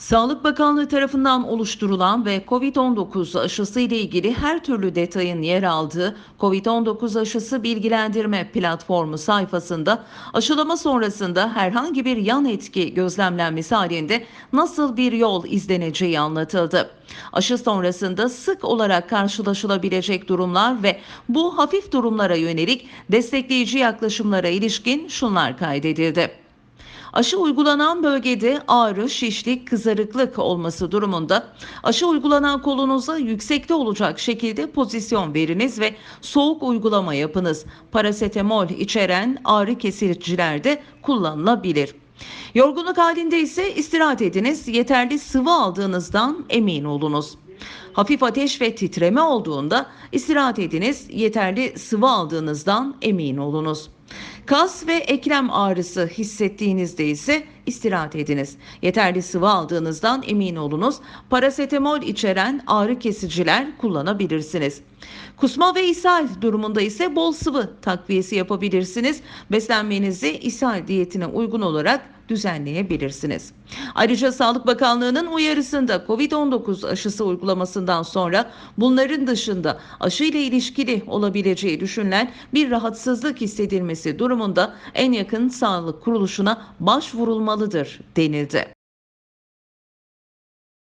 Sağlık Bakanlığı tarafından oluşturulan ve COVID-19 aşısı ile ilgili her türlü detayın yer aldığı COVID-19 aşısı bilgilendirme platformu sayfasında aşılama sonrasında herhangi bir yan etki gözlemlenmesi halinde nasıl bir yol izleneceği anlatıldı. Aşı sonrasında sık olarak karşılaşılabilecek durumlar ve bu hafif durumlara yönelik destekleyici yaklaşımlara ilişkin şunlar kaydedildi. Aşı uygulanan bölgede ağrı, şişlik, kızarıklık olması durumunda aşı uygulanan kolunuza yüksekte olacak şekilde pozisyon veriniz ve soğuk uygulama yapınız. Parasetamol içeren ağrı kesiciler de kullanılabilir. Yorgunluk halinde ise istirahat ediniz. Yeterli sıvı aldığınızdan emin olunuz. Hafif ateş ve titreme olduğunda istirahat ediniz. Yeterli sıvı aldığınızdan emin olunuz. Kas ve eklem ağrısı hissettiğinizde ise istirahat ediniz. Yeterli sıvı aldığınızdan emin olunuz. Parasetamol içeren ağrı kesiciler kullanabilirsiniz. Kusma ve ishal durumunda ise bol sıvı takviyesi yapabilirsiniz. Beslenmenizi ishal diyetine uygun olarak düzenleyebilirsiniz. Ayrıca Sağlık Bakanlığı'nın uyarısında COVID-19 aşısı uygulamasından sonra bunların dışında aşı ile ilişkili olabileceği düşünülen bir rahatsızlık hissedilmesi durumunda en yakın sağlık kuruluşuna başvurulmalıdır denildi.